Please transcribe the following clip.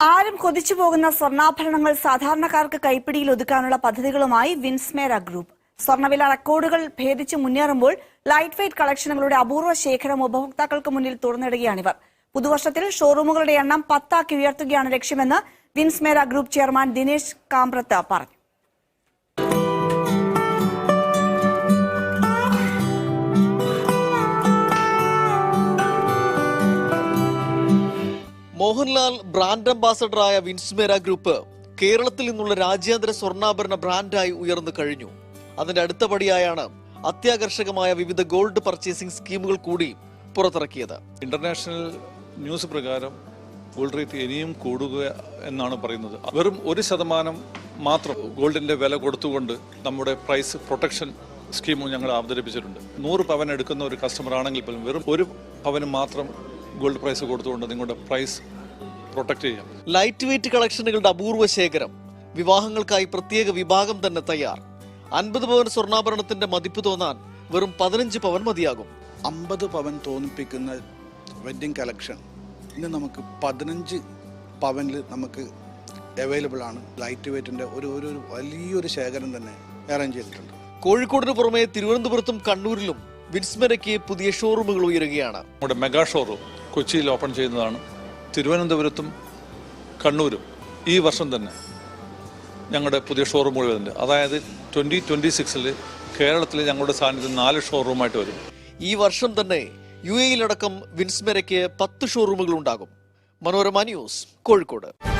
ആരും കൊതിച്ചു പോകുന്ന സ്വർണാഭരണങ്ങൾ സാധാരണക്കാർക്ക് കൈപ്പിടിയിൽ ഒതുക്കാനുള്ള പദ്ധതികളുമായി വിൻസ്മേര ഗ്രൂപ്പ്. സ്വർണവില റെക്കോർഡുകൾ ഭേദിച്ച് മുന്നേറുമ്പോൾ ലൈറ്റ് വെയ്റ്റ് കളക്ഷനുകളുടെ അപൂർവ ശേഖരം ഉപഭോക്താക്കൾക്ക് മുന്നിൽ തുറന്നിടുകയാണിവർ പുതുവർഷത്തിൽ ഷോറൂമുകളുടെ എണ്ണം പത്താക്കി ഉയർത്തുകയാണ് ലക്ഷ്യമെന്ന് വിൻസ്മേര ഗ്രൂപ്പ് ചെയർമാൻ ദിനേശ് കാമ്പ്രത്ത് പറഞ്ഞു. മോഹൻലാൽ ബ്രാൻഡ് അംബാസഡറായ വിൻസ്മേര ഗ്രൂപ്പ് കേരളത്തിൽ നിന്നുള്ള രാജ്യാന്തര സ്വർണാഭരണ ബ്രാൻഡായി ഉയർന്നു കഴിഞ്ഞു. അതിന്റെ അടുത്ത പടിയായാണ് അത്യാകർഷകമായ വിവിധ ഗോൾഡ് പർച്ചേസിംഗ് സ്കീമുകൾ കൂടി പുറത്തിറക്കിയത്. ഇന്റർനാഷണൽ ന്യൂസ് പ്രകാരം ഗോൾഡ് റേറ്റ് ഇനിയും കൂടുക എന്നാണ് പറയുന്നത്. വെറും ഒരു ശതമാനം മാത്രം ഗോൾഡിന്റെ വില കൊടുത്തുകൊണ്ട് നമ്മുടെ പ്രൈസ് പ്രൊട്ടക്ഷൻ സ്കീമും ഞങ്ങൾ അവതരിപ്പിച്ചിട്ടുണ്ട്. നൂറ് പവൻ എടുക്കുന്ന ഒരു കസ്റ്റമർ ആണെങ്കിൽ പോലും വെറും ഒരു പവന് മാത്രം ഗോൾഡ് പ്രൈസ് കൊടുത്തുകൊണ്ട് നിങ്ങളുടെ പ്രൈസ് പ്രൊട്ടക്ട് ചെയ്യാം. ലൈറ്റ് വെയ്റ്റ് കളക്ഷനുകളുടെ അപൂർവ ശേഖരം. വിവാഹങ്ങൾക്കായി പ്രത്യേക വിഭാഗം തന്നെ തയ്യാർ. അൻപത് പവൻ സ്വർണാഭരണത്തിന്റെ മതിപ്പ് തോന്നാൻ വെറും പതിനഞ്ച് പവൻ മതിയാകും. അമ്പത് പവൻ തോന്നിപ്പിക്കുന്ന വെഡ്ഡിങ് കളക്ഷൻ ഇന്ന് നമുക്ക് പതിനഞ്ച് പവനിൽ നമുക്ക് അവൈലബിൾ ആണ്. ലൈറ്റ് വെയ്റ്റിന്റെ ഒരു ഒരു ഒരു വലിയൊരു ശേഖരം തന്നെ അറേഞ്ച് ചെയ്തിട്ടുണ്ട്. കോഴിക്കോടിന് പുറമെ തിരുവനന്തപുരത്തും കണ്ണൂരിലും വിൻസ്മരയ്ക്ക് പുതിയ ഷോറൂമുകൾ ഉയരുകയാണ്. നമ്മുടെ മെഗാ ഷോറൂം കൊച്ചിയിൽ ഓപ്പൺ ചെയ്യുന്നതാണ്. തിരുവനന്തപുരത്തും കണ്ണൂരും ഈ വർഷം തന്നെ ഞങ്ങളുടെ പുതിയ ഷോറൂമുകൾ വരുന്നുണ്ട്. അതായത് ട്വന്റി ട്വന്റി സിക്സിൽ കേരളത്തിൽ ഞങ്ങളുടെ സാന്നിധ്യം നാല് ഷോറൂമായിട്ട് വരും. ഈ വർഷം തന്നെ യു എയിലടക്കം വിൻസ്മരയ്ക്ക് പത്ത് ഷോറൂമുകൾ ഉണ്ടാകും. മനോരമ ന്യൂസ് കോഴിക്കോട്.